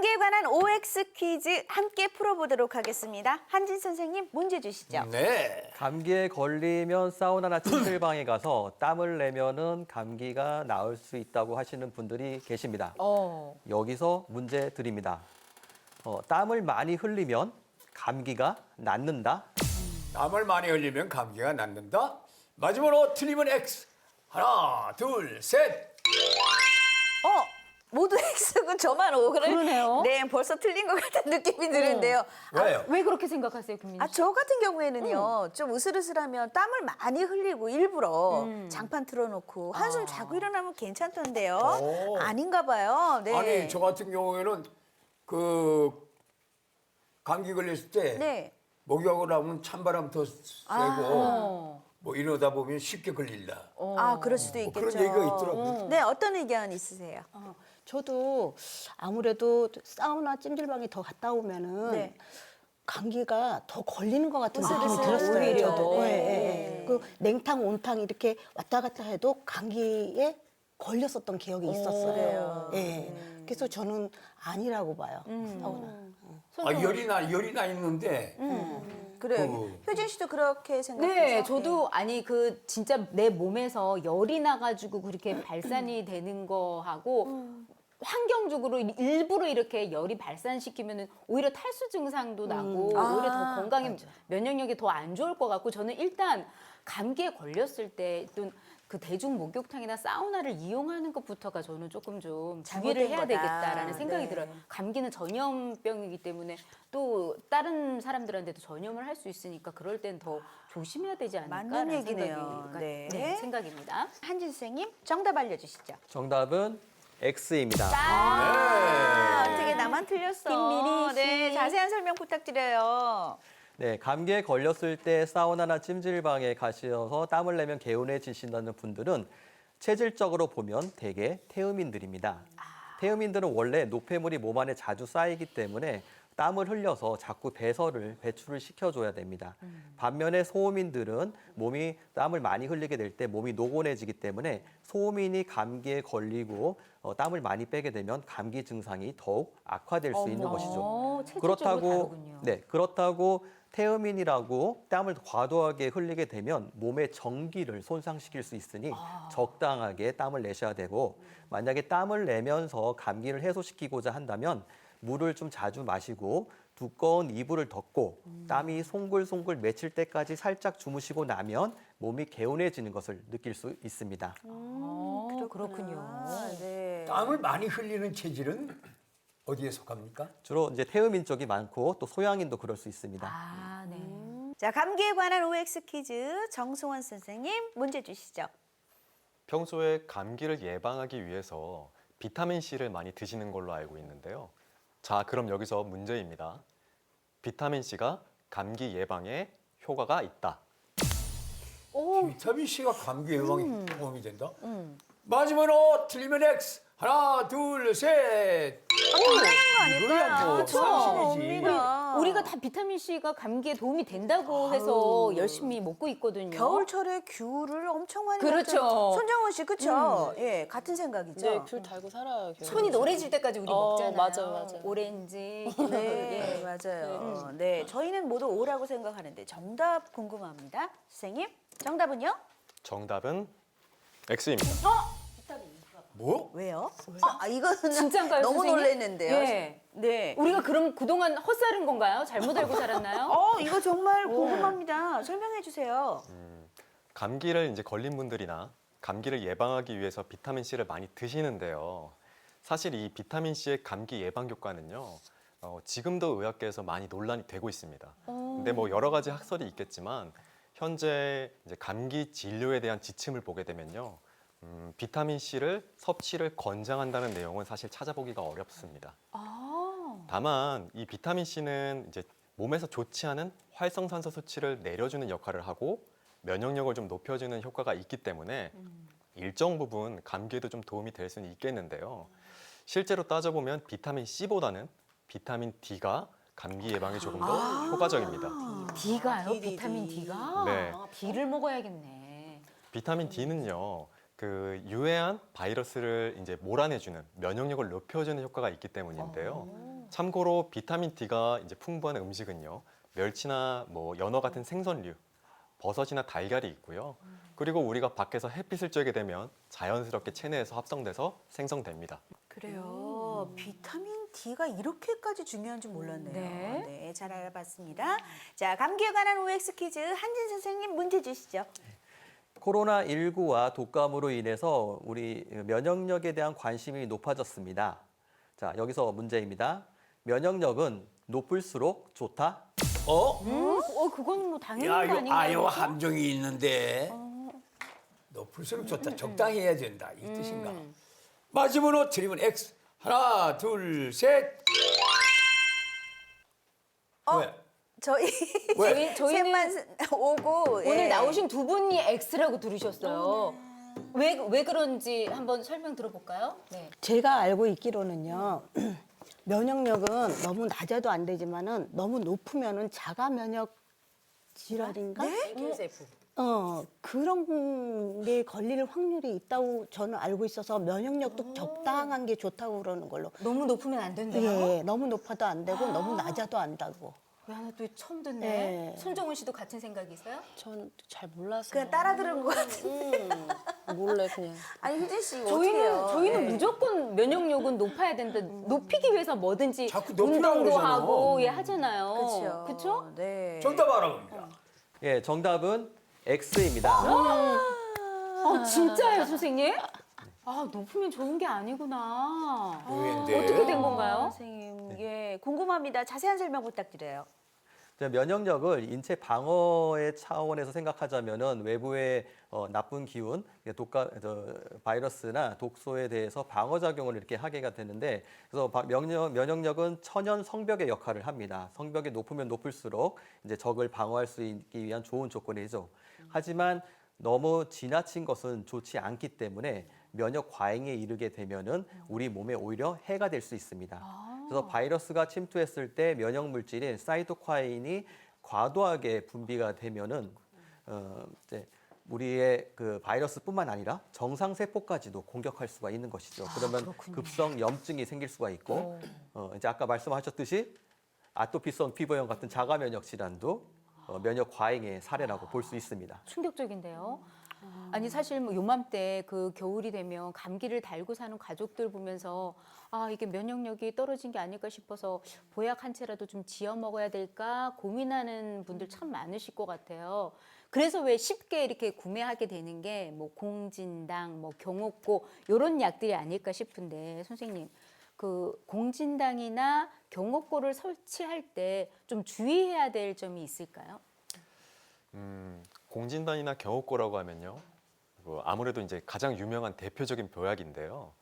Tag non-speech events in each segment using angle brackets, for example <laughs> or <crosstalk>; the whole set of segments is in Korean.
감기에 관한 OX 퀴즈 함께 풀어보도록 하겠습니다. 한진 선생님 문제 주시죠. 네. 감기에 걸리면 사우나나 찜질방에 <laughs> 가서 땀을 내면은 감기가 나을 수 있다고 하시는 분들이 계십니다. 어. 여기서 문제 드립니다. 어, 땀을 많이 흘리면 감기가 낫는다. 땀을 많이 흘리면 감기가 낫는다. 마지막으로 틀리면 X. 하나, 둘, 셋. 어, 모두 X고 저만 O. 그래- 그러네요. 네, 벌써 틀린 것 같은 느낌이 드는데요. 왜요? 왜 그렇게 생각하세요, 김민희 아, 씨? 저 같은 경우에는요, 좀 으슬으슬하면 땀을 많이 흘리고 일부러 음. 장판 틀어놓고 한숨 아. 자고 일어나면 괜찮던데요. 오. 아닌가 봐요. 네. 아니 저 같은 경우에는 그 감기 걸렸을 때 네. 목욕을 하면 찬바람 더 쐬고 어. 뭐 이러다 보면 쉽게 걸린다. 아, 그럴 수도 뭐 있겠죠. 그런 얘기가 있더라고요. 네, 어떤 의견 있으세요? 어, 저도 아무래도 사우나 찜질방에 더 갔다 오면은 네. 감기가 더 걸리는 것 같은 느낌이 으슬으슬 들었어요. 오히려. 저도. 네. 예, 예, 예. 그 냉탕, 온탕 이렇게 왔다 갔다 해도 감기에 걸렸었던 기억이 있었어요. 예. 그래서 저는 아니라고 봐요. 사우나. 아 열이 나 열이 나 있는데. 그래요. 그- 효진 씨도 그렇게 생각해서? 네, 저도 아니 그 진짜 내 몸에서 열이 나가지고 그렇게 발산이 되는 거하고 환경적으로 일부러 이렇게 열이 발산시키면은 오히려 탈수 증상도 나고 오히려 아, 더 건강에 면역력이 더 안 좋을 것 같고 저는 일단 감기에 걸렸을 때 또 그 대중 목욕탕이나 사우나를 이용하는 것부터가 저는 조금 좀 주의를 해야 거다. 되겠다라는 생각이 네. 들어요. 감기는 전염병이기 때문에 또 다른 사람들한테도 전염을 할 수 있으니까 그럴 땐 더 조심해야 되지 않을까라는 맞는 얘기네요. 생각이, 네. 네, 생각입니다. 한진 선생님 정답 알려주시죠. 정답은 X입니다. 아, 어떻게 나만 틀렸어? 김미리 씨. 네, 자세한 설명 부탁드려요. 네, 감기에 걸렸을 때 사우나나 찜질방에 가셔서 땀을 내면 개운해지신다는 분들은 체질적으로 보면 대개 태음인들입니다. 태음인들은 원래 노폐물이 몸 안에 자주 쌓이기 때문에 땀을 흘려서 자꾸 배설을 배출을 시켜줘야 됩니다. 반면에 소음인들은 몸이 땀을 많이 흘리게 될 때 몸이 노곤해지기 때문에 소음인이 감기에 걸리고 어, 땀을 많이 빼게 되면 감기 증상이 더욱 악화될 수 있는 어머, 것이죠. 체질적으로 그렇다고 다르군요. 네 그렇다고 태음인이라고 땀을 과도하게 흘리게 되면 몸의 정기를 손상시킬 수 있으니 적당하게 땀을 내셔야 되고 만약에 땀을 내면서 감기를 해소시키고자 한다면 물을 좀 자주 마시고 두꺼운 이불을 덮고 땀이 송글송글 맺힐 때까지 살짝 주무시고 나면 몸이 개운해지는 것을 느낄 수 있습니다. 어, 그렇군요. 아, 네. 땀을 많이 흘리는 체질은 어디에 속합니까? 주로 이제 태음인 쪽이 많고 또 소양인도 그럴 수 있습니다. 아, 네. 자, 감기에 관한 OX 퀴즈 정승원 선생님 문제 주시죠. 평소에 감기를 예방하기 위해서 비타민 C를 많이 드시는 걸로 알고 있는데요. 자, 그럼 여기서 문제입니다. 비타민 C가 감기 예방에 효과가 있다. 비타민 C가 감기 예방에 도움이 된다. 마지막으로 틀리면 X. 하나, 둘, 셋. 이거야 뭐 상식이지. 우리가 다 비타민 C가 감기에 도움이 된다고 해서 열심히 먹고 있거든요. 겨울철에 귤을 엄청 많이 그렇죠. 먹잖아요. 손정은 씨 그렇죠? 예, 같은 생각이죠. 네, 귤 달고 살아요. 손이 노래질 때까지 우리 어, 먹잖아요. 맞아요, 맞아요. 오렌지. 네, 예. 맞아요. 네, 저희는 모두 오라고 생각하는데 정답 궁금합니다. 선생님, 정답은요? 정답은 X입니다. 뭐? 왜요? 아, 이거는 진짜인가요, 너무 선생님? 놀랐는데요. 예. 네. 우리가 그럼 그동안 헛살은 건가요? 잘못 알고 살았나요? 어, 이거 정말 궁금합니다. 설명해 주세요. 감기를 이제 걸린 분들이나 감기를 예방하기 위해서 비타민 C를 많이 드시는데요. 사실 이 비타민 C의 감기 예방 효과는요. 어, 지금도 의학계에서 많이 논란이 되고 있습니다. 근데 뭐 여러 가지 학설이 있겠지만 현재 이제 감기 진료에 대한 지침을 보게 되면요. 음, 비타민 C를 섭취를 권장한다는 내용은 사실 찾아보기가 어렵습니다. 아. 다만 이 비타민 C는 이제 몸에서 좋지 않은 활성산소 수치를 내려주는 역할을 하고 면역력을 좀 높여주는 효과가 있기 때문에 일정 부분 감기에도 좀 도움이 될 수는 있겠는데요. 실제로 따져보면 비타민 C보다는 비타민 D가 감기 예방에 조금 더 효과적입니다. D가요? D, 비타민 D. D가? 네. 아, D를 먹어야겠네. 비타민 D는요. 그 유해한 바이러스를 이제 몰아내주는 면역력을 높여주는 효과가 있기 때문인데요. 참고로 비타민 D가 이제 풍부한 음식은요. 멸치나 뭐 연어 같은 생선류, 버섯이나 달걀이 있고요. 그리고 우리가 밖에서 햇빛을 쬐게 되면 자연스럽게 체내에서 합성돼서 생성됩니다. 그래요. 비타민 D가 이렇게까지 중요한 줄 몰랐네요. 네. 네, 잘 알아봤습니다. 자, 감기에 관한 OX 퀴즈 한진 선생님 문제 주시죠. 코로나19와 독감으로 인해서 우리 면역력에 대한 관심이 높아졌습니다. 자, 여기서 문제입니다. 면역력은 높을수록 좋다? 어? 어, 그건 뭐 당연한 야, 거 이거 아닌가요? 아유 그렇죠? 함정이 있는데 높을수록 좋다. 적당히 해야 된다. 이 뜻인가? 맞으면 틀리면 X. 하나, 둘, 셋. 왜? 저희 왜? <laughs> 저희- 저희는 셋만 오고 오늘 예. 나오신 두 분이 X라고 들으셨어요. 왜, 왜 그런지 한번 설명 들어볼까요? 네. 제가 알고 있기로는요. <clears throat> 면역력은 너무 낮아도 안 되지만은 너무 높으면은 자가 면역 질환인가? 어 그런 게 걸릴 확률이 있다고 저는 알고 있어서 면역력도 적당한 게 좋다고 그러는 걸로. 너무 높으면 안 된대요. 예, 너무 높아도 안 되고 너무 낮아도 안 되고. 야, 나또 처음 듣네. 네. 손정은 씨도 같은 생각이세요? 전 잘 몰라서 그냥 따라 들은 것 같은데. 음, 몰래 그냥 아니 효진 씨 이거 저희는 어떡해요? 저희는 예. 무조건 면역력은 높아야 된다. 높이기 위해서 뭐든지 자꾸 높이라고 운동도 그러잖아. 하고 예 하잖아요. 그렇죠. 그렇죠? 네. 정답 알아봅니다. 예, 정답은 X입니다. 아, 진짜예요, 선생님? 아, 높으면 좋은 게 아니구나. 의외인데. 어떻게 된 건가요? 선생님, 예, 궁금합니다. 자세한 설명 부탁드려요. 자, 면역력을 인체 방어의 차원에서 생각하자면은 외부의 어, 나쁜 기운, 독가, 저, 바이러스나 독소에 대해서 방어 작용을 이렇게 하게가 되는데 그래서 바- 면역, 면역력은 천연 성벽의 역할을 합니다. 성벽이 높으면 높을수록 이제 적을 방어할 수 있기 위한 좋은 조건이죠. 하지만 너무 지나친 것은 좋지 않기 때문에 면역 과잉에 이르게 되면은 우리 몸에 오히려 해가 될 수 있습니다. 그래서 바이러스가 침투했을 때 면역 물질인 사이토카인이 과도하게 분비가 되면은 어, 이제 우리의 그 바이러스뿐만 아니라 정상 세포까지도 공격할 수가 있는 것이죠. 그러면 급성 염증이 생길 수가 있고 어, 이제 아까 말씀하셨듯이 아토피성 피부염 같은 자가 면역 질환도 어, 면역 과잉의 사례라고 볼 수 있습니다. 충격적인데요. 아니 사실 뭐 요맘때 그 겨울이 되면 감기를 달고 사는 가족들 보면서 아 이게 면역력이 떨어진 게 아닐까 싶어서 보약 한 채라도 좀 지어 먹어야 될까 고민하는 분들 참 많으실 것 같아요. 그래서 왜 쉽게 이렇게 구매하게 되는 게 뭐 공진당, 뭐 경옥고 이런 약들이 아닐까 싶은데 선생님 그 공진당이나 경옥고를 설치할 때 좀 주의해야 될 점이 있을까요? 음, 공진단이나 경옥고라고 하면요. 뭐 아무래도 이제 가장 유명한 대표적인 보약인데요.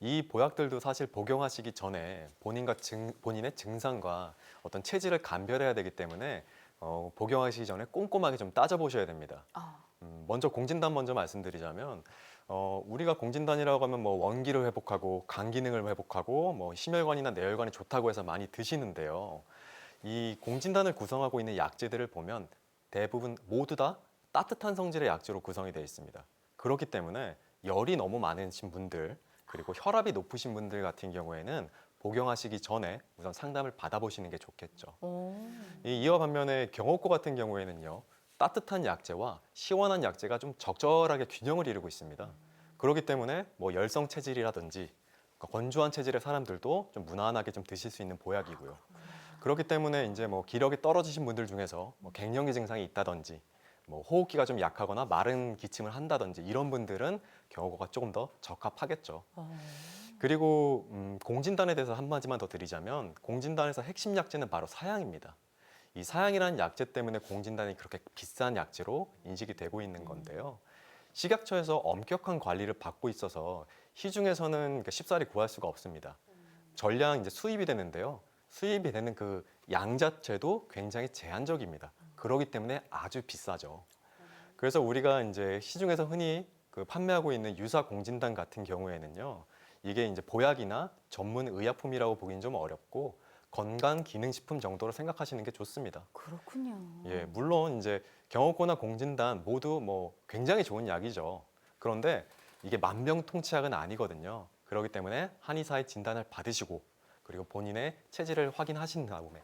이 보약들도 사실 복용하시기 전에 본인과 증, 본인의 증상과 어떤 체질을 감별해야 되기 때문에 어, 복용하시기 전에 꼼꼼하게 좀 따져보셔야 됩니다. 아. 음, 먼저 공진단 먼저 말씀드리자면 어, 우리가 공진단이라고 하면 뭐 원기를 회복하고 간 기능을 회복하고 뭐 심혈관이나 내혈관이 좋다고 해서 많이 드시는데요. 이 공진단을 구성하고 있는 약재들을 보면 대부분 모두 다 따뜻한 성질의 약재로 구성이 되어 있습니다. 그렇기 때문에 열이 너무 많으신 분들 그리고 혈압이 높으신 분들 같은 경우에는 복용하시기 전에 우선 상담을 받아보시는 게 좋겠죠. 이 이와 반면에 경옥고 같은 경우에는요 따뜻한 약재와 시원한 약재가 좀 적절하게 균형을 이루고 있습니다. 그렇기 때문에 뭐 열성 체질이라든지 그러니까 건조한 체질의 사람들도 좀 무난하게 좀 드실 수 있는 보약이고요. 그렇기 때문에 이제 뭐 기력이 떨어지신 분들 중에서 뭐 갱년기 증상이 있다든지 뭐 호흡기가 좀 약하거나 마른 기침을 한다든지 이런 분들은 경호고가 조금 더 적합하겠죠. 그리고 음, 공진단에 대해서 한 마디만 더 드리자면 공진단에서 핵심 약재는 바로 사양입니다. 이 사양이라는 약재 때문에 공진단이 그렇게 비싼 약재로 인식이 되고 있는 건데요. 식약처에서 엄격한 관리를 받고 있어서 시중에서는 그러니까 쉽사리 구할 수가 없습니다. 전량 이제 수입이 되는데요. 수입이 되는 그 양 자체도 굉장히 제한적입니다. 그렇기 때문에 아주 비싸죠. 그래서 우리가 이제 시중에서 흔히 그 판매하고 있는 유사 공진단 같은 경우에는요. 이게 이제 보약이나 전문 의약품이라고 보기는 좀 어렵고 건강 기능식품 정도로 생각하시는 게 좋습니다. 그렇군요. 예, 물론 이제 경호고나 공진단 모두 뭐 굉장히 좋은 약이죠. 그런데 이게 만병통치약은 아니거든요. 그렇기 때문에 한의사의 진단을 받으시고 그리고 본인의 체질을 확인하신 다음에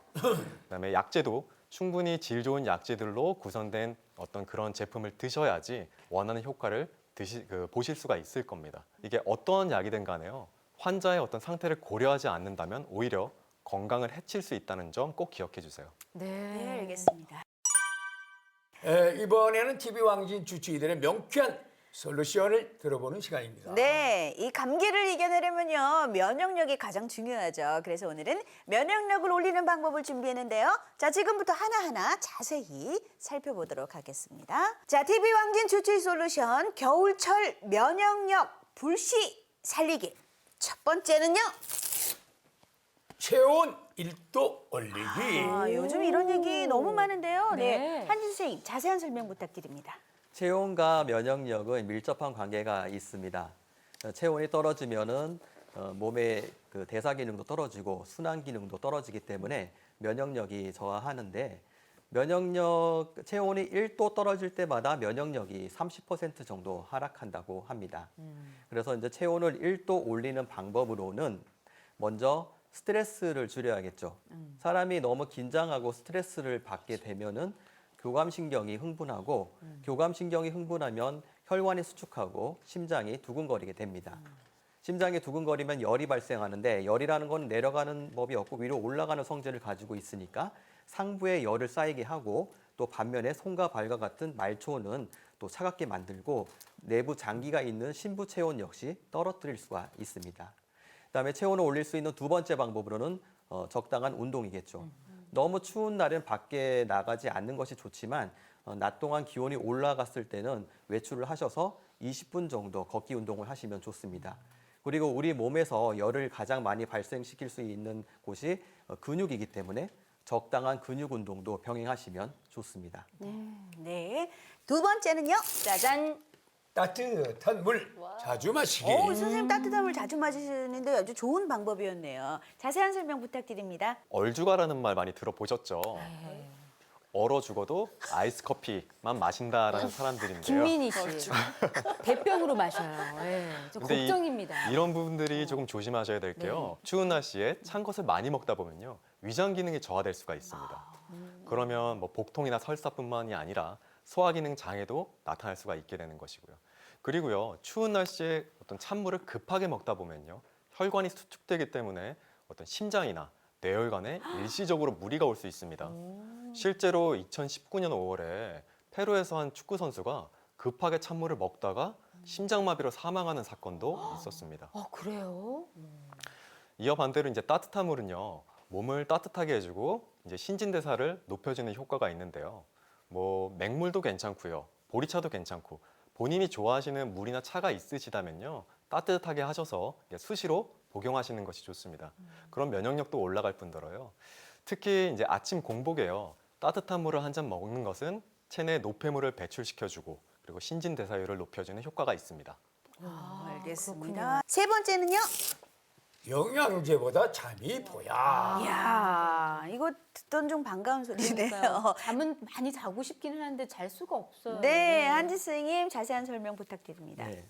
그다음에 약제도 충분히 질 좋은 약제들로 구성된 어떤 그런 제품을 드셔야지 원하는 효과를 드시, 그, 보실 수가 있을 겁니다. 이게 어떠한 약이든 간에요. 환자의 어떤 상태를 고려하지 않는다면 오히려 건강을 해칠 수 있다는 점 꼭 기억해 주세요. 네, 알겠습니다. 에, 이번에는 TV 왕진 주치의들의 명쾌한 솔루션을 들어보는 시간입니다. 네, 이 감기를 이겨내려면요 면역력이 가장 중요하죠. 그래서 오늘은 면역력을 올리는 방법을 준비했는데요. 자, 지금부터 하나하나 자세히 살펴보도록 하겠습니다. 자, TV 왕진 주치의 솔루션 겨울철 면역력 불시 살리기. 첫 번째는요. 체온 1도 올리기. 아, 요즘 이런 얘기 너무 많은데요. 네, 네. 한진 선생님 자세한 설명 부탁드립니다. 체온과 면역력은 밀접한 관계가 있습니다. 어, 체온이 떨어지면은 어, 몸의 그 대사 기능도 떨어지고 순환 기능도 떨어지기 때문에 면역력이 저하하는데 면역력 체온이 1도 떨어질 때마다 면역력이 30% 정도 하락한다고 합니다. 그래서 이제 체온을 1도 올리는 방법으로는 먼저 스트레스를 줄여야겠죠. 사람이 너무 긴장하고 스트레스를 받게 되면은 교감신경이 흥분하고 교감신경이 흥분하면 혈관이 수축하고 심장이 두근거리게 됩니다. 심장이 두근거리면 열이 발생하는데 열이라는 건 내려가는 법이 없고 위로 올라가는 성질을 가지고 있으니까 상부에 열을 쌓이게 하고 또 반면에 손과 발과 같은 말초는 또 차갑게 만들고 내부 장기가 있는 신부 체온 역시 떨어뜨릴 수가 있습니다. 그다음에 체온을 올릴 수 있는 두 번째 방법으로는 어, 적당한 운동이겠죠. 너무 추운 날은 밖에 나가지 않는 것이 좋지만 어, 낮 동안 기온이 올라갔을 때는 외출을 하셔서 20분 정도 걷기 운동을 하시면 좋습니다. 그리고 우리 몸에서 열을 가장 많이 발생시킬 수 있는 곳이 어, 근육이기 때문에 적당한 근육 운동도 병행하시면 좋습니다. 네, 두 번째는요. 짜잔. 따뜻한 물 자주 마시기. 오, 선생님 따뜻한 물 자주 마시는데 아주 좋은 방법이었네요. 자세한 설명 부탁드립니다. 얼죽아라는 말 많이 들어보셨죠? 얼어 죽어도 아이스 커피만 마신다라는 사람들인데요. 김민희 씨. <laughs> 대병으로 마셔요. 예. 근데 이- 걱정입니다. 이런 부분들이 조금 조심하셔야 될 게요. 추운 날씨에 찬 것을 많이 먹다 보면요. 위장 기능이 저하될 수가 있습니다. 그러면 뭐 복통이나 설사뿐만이 아니라 소화 기능 장애도 나타날 수가 있게 되는 것이고요. 그리고요. 추운 날씨에 어떤 찬물을 급하게 먹다 보면요. 혈관이 수축되기 때문에 어떤 심장이나 뇌혈관에 <gasps> 일시적으로 무리가 올 수 있습니다. 실제로 2019년 5월에 페루에서 한 축구 선수가 급하게 찬물을 먹다가 심장마비로 사망하는 사건도 <gasps> 있었습니다. 아, 그래요? 이어 반대로 이제 따뜻한 물은요 몸을 따뜻하게 해주고 이제 신진대사를 높여주는 효과가 있는데요. 뭐 맹물도 괜찮고요, 보리차도 괜찮고 본인이 좋아하시는 물이나 차가 있으시다면요 따뜻하게 하셔서 수시로 복용하시는 것이 좋습니다. 그럼 면역력도 올라갈 뿐더러요. 특히 이제 아침 공복에요 따뜻한 물을 한 잔 먹는 것은 체내 노폐물을 배출시켜주고 그리고 신진대사율을 높여주는 효과가 있습니다. 아, 알겠습니다. 세 번째는요. 영양제보다 잠이 보야. 이야, 이거 듣던 중 반가운 소리네요. <laughs> 잠은 많이 자고 싶기는 한데 잘 수가 없어요. 네, 한지 선생님 자세한 설명 부탁드립니다. 네.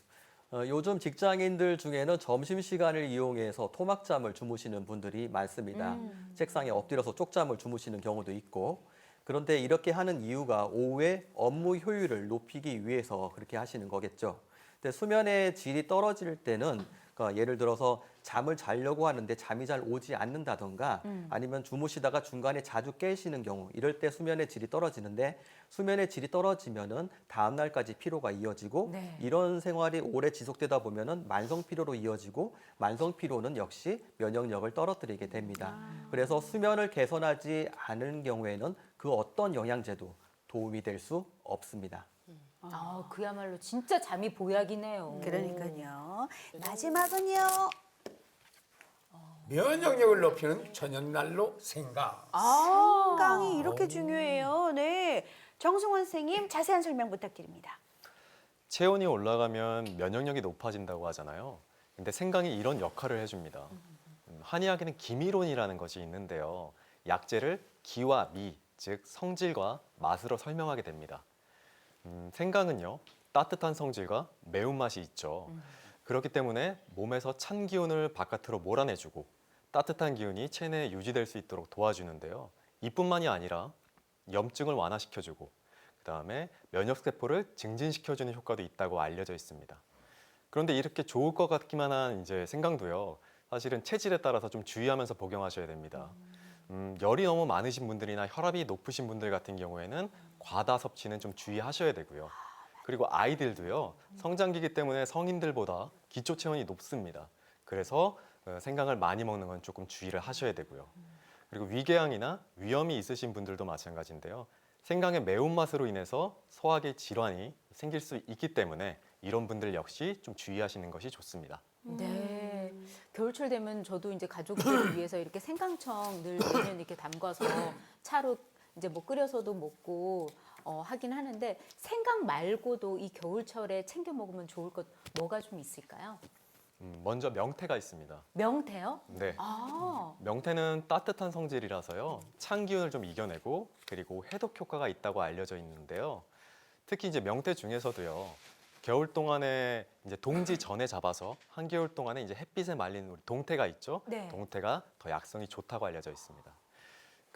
어, 요즘 직장인들 중에는 점심 시간을 이용해서 토막잠을 주무시는 분들이 많습니다. 책상에 엎드려서 쪽잠을 주무시는 경우도 있고 그런데 이렇게 하는 이유가 오후에 업무 효율을 높이기 위해서 그렇게 하시는 거겠죠. 근데 수면의 질이 떨어질 때는 그러니까 예를 들어서 잠을 자려고 하는데 잠이 잘 오지 않는다던가 아니면 주무시다가 중간에 자주 깨시는 경우 이럴 때 수면의 질이 떨어지는데 수면의 질이 떨어지면은 다음 날까지 피로가 이어지고 네. 이런 생활이 오래 지속되다 보면은 만성 피로로 이어지고 만성 피로는 역시 면역력을 떨어뜨리게 됩니다. 그래서 수면을 개선하지 않은 경우에는 그 어떤 영양제도 도움이 될 수 없습니다. 아, 그야말로 진짜 잠이 보약이네요. 그러니까요. 마지막은요. 면역력을 높이는 저녁난로 생강. 건강이 이렇게 중요해요. 네. 정승원 선생님 자세한 설명 부탁드립니다. 체온이 올라가면 면역력이 높아진다고 하잖아요. 근데 생강이 이런 역할을 해줍니다. 음, 한의학에는 기미론이라는 것이 있는데요. 약재를 기와 미, 즉 성질과 맛으로 설명하게 됩니다. 음, 생강은요, 따뜻한 성질과 매운맛이 있죠. 그렇기 때문에 몸에서 찬 기운을 바깥으로 몰아내주고 따뜻한 기운이 체내에 유지될 수 있도록 도와주는데요. 이뿐만이 아니라 염증을 완화시켜주고 그다음에 면역 세포를 증진시켜주는 효과도 있다고 알려져 있습니다. 그런데 이렇게 좋을 것 같기만 한 이제 생강도요. 사실은 체질에 따라서 좀 주의하면서 복용하셔야 됩니다. 음, 열이 너무 많으신 분들이나 혈압이 높으신 분들 같은 경우에는 과다 섭취는 좀 주의하셔야 되고요. 그리고 아이들도요. 성장기기 때문에 성인들보다 기초 체온이 높습니다. 그래서 어, 생강을 많이 먹는 건 조금 주의를 하셔야 되고요. 그리고 위궤양이나 위염이 있으신 분들도 마찬가지인데요. 생강의 매운맛으로 인해서 소화기 질환이 생길 수 있기 때문에 이런 분들 역시 좀 주의하시는 것이 좋습니다. 네. 겨울철 되면 저도 이제 가족들을 <coughs> 위해서 이렇게 생강청 늘 매년 이렇게 담가서 차로 이제 뭐 끓여서도 먹고 어, 하긴 하는데 생강 말고도 이 겨울철에 챙겨 먹으면 좋을 것 뭐가 좀 있을까요? 음, 먼저 명태가 있습니다. 명태요? 네. 아, 명태는 따뜻한 성질이라서요. 찬 기운을 좀 이겨내고 그리고 해독 효과가 있다고 알려져 있는데요. 특히 이제 명태 중에서도요. 겨울 동안에 이제 동지 전에 잡아서 한겨울 동안에 이제 햇빛에 말린 우리 동태가 있죠. 네. 동태가 더 약성이 좋다고 알려져 있습니다.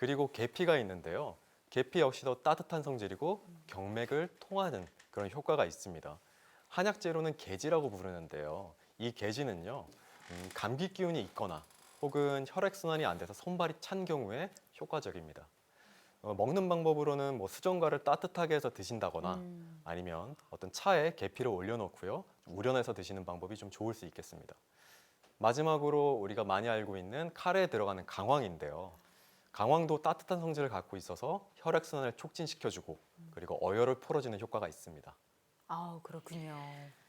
그리고 계피가 있는데요. 계피 역시도 따뜻한 성질이고 경맥을 통하는 그런 효과가 있습니다. 한약재로는 계지라고 부르는데요. 이 계지는요, 음, 감기 기운이 있거나 혹은 혈액 순환이 안 돼서 손발이 찬 경우에 효과적입니다. 어, 먹는 방법으로는 뭐 수정과를 따뜻하게 해서 드신다거나 음. 아니면 어떤 차에 계피를 올려놓고요 좀 우려내서 드시는 방법이 좀 좋을 수 있겠습니다. 마지막으로 우리가 많이 알고 있는 카레에 들어가는 강황인데요. 강황도 따뜻한 성질을 갖고 있어서 혈액 순환을 촉진시켜주고 그리고 어혈을 풀어주는 효과가 있습니다. 아 그렇군요.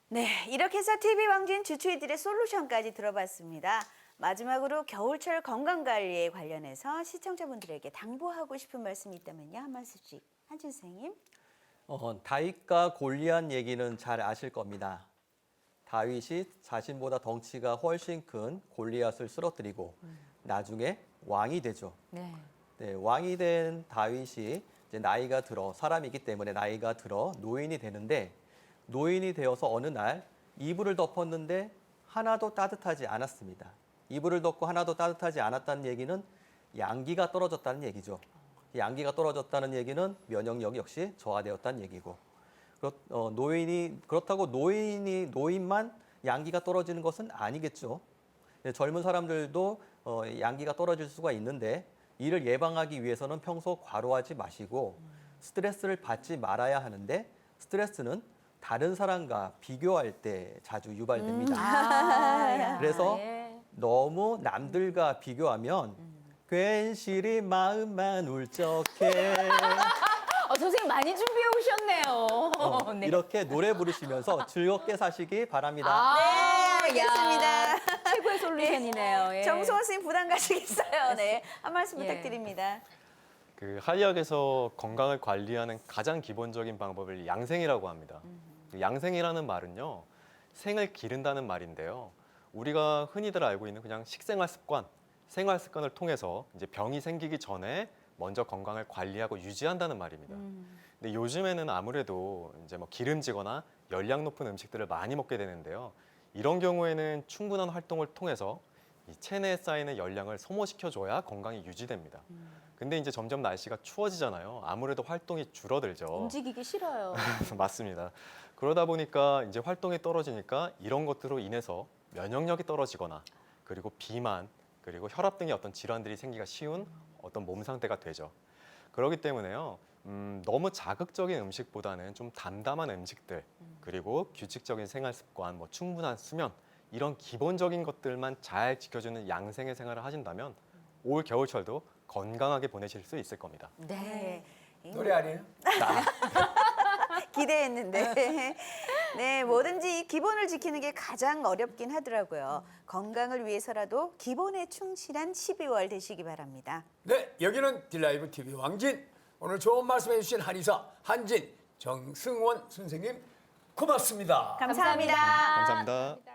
네, 이렇게 해서 TV 왕진 주추이들의 솔루션까지 들어봤습니다. 마지막으로 겨울철 건강 관리에 관련해서 시청자분들에게 당부하고 싶은 말씀이 있다면요. 한 말씀씩 한준 선생님. 어, 다윗과 골리앗 얘기는 잘 아실 겁니다. 다윗이 자신보다 덩치가 훨씬 큰 골리앗을 쓰러뜨리고 나중에 왕이 되죠. 네. 네, 왕이 된 다윗이 이제 나이가 들어 사람이기 때문에 나이가 들어 노인이 되는데 노인이 되어서 어느 날 이불을 덮었는데 하나도 따뜻하지 않았습니다. 이불을 덮고 하나도 따뜻하지 않았다는 얘기는 양기가 떨어졌다는 얘기죠. 양기가 떨어졌다는 얘기는 면역력 역시 저하되었다는 얘기고 그렇, 어, 노인이 그렇다고 노인이 노인만 양기가 떨어지는 것은 아니겠죠. 네, 젊은 사람들도 어, 양기가 떨어질 수가 있는데 이를 예방하기 위해서는 평소 과로하지 마시고 스트레스를 받지 말아야 하는데 스트레스는 다른 사람과 비교할 때 자주 유발됩니다. 아, 그래서 예. 너무 남들과 비교하면 괜시리 마음만 울적해 어, 선생님 많이 준비해 오셨네요. 어, 네. 이렇게 노래 부르시면서 즐겁게 사시기 바랍니다. 아, 네, 알겠습니다. 야, 최고의 솔루션이네요. 예. 정수원 선생님 부담 가시겠어요. 네, 한 말씀 예. 부탁드립니다. 그 한의학에서 건강을 관리하는 가장 기본적인 방법을 양생이라고 합니다. 그 양생이라는 말은요, 생을 기른다는 말인데요. 우리가 흔히들 알고 있는 그냥 식생활 습관, 생활 습관을 통해서 이제 병이 생기기 전에 먼저 건강을 관리하고 유지한다는 말입니다. 근데 요즘에는 아무래도 이제 뭐 기름지거나 열량 높은 음식들을 많이 먹게 되는데요. 이런 경우에는 충분한 활동을 통해서 이 체내에 쌓이는 열량을 소모시켜줘야 건강이 유지됩니다. 근데 이제 점점 날씨가 추워지잖아요. 아무래도 활동이 줄어들죠. 움직이기 싫어요. <laughs> 맞습니다. 그러다 보니까 이제 활동이 떨어지니까 이런 것들로 인해서 면역력이 떨어지거나 그리고 비만 그리고 혈압 등의 어떤 질환들이 생기가 쉬운 어떤 몸 상태가 되죠. 그렇기 때문에요. 음, 너무 자극적인 음식보다는 좀 담담한 음식들 그리고 규칙적인 생활 습관, 뭐 충분한 수면 이런 기본적인 것들만 잘 지켜주는 양생의 생활을 하신다면 올 겨울철도 건강하게 보내실 수 있을 겁니다. 네. 노래 아니에요? <laughs> 기대했는데. 네, 뭐든지 이 기본을 지키는 게 가장 어렵긴 하더라고요. 건강을 위해서라도 기본에 충실한 12월 되시기 바랍니다. 네, 여기는 딜라이브 TV 왕진. 오늘 좋은 말씀해 주신 한의사 한진 정승원 선생님 고맙습니다. 감사합니다. 감사합니다.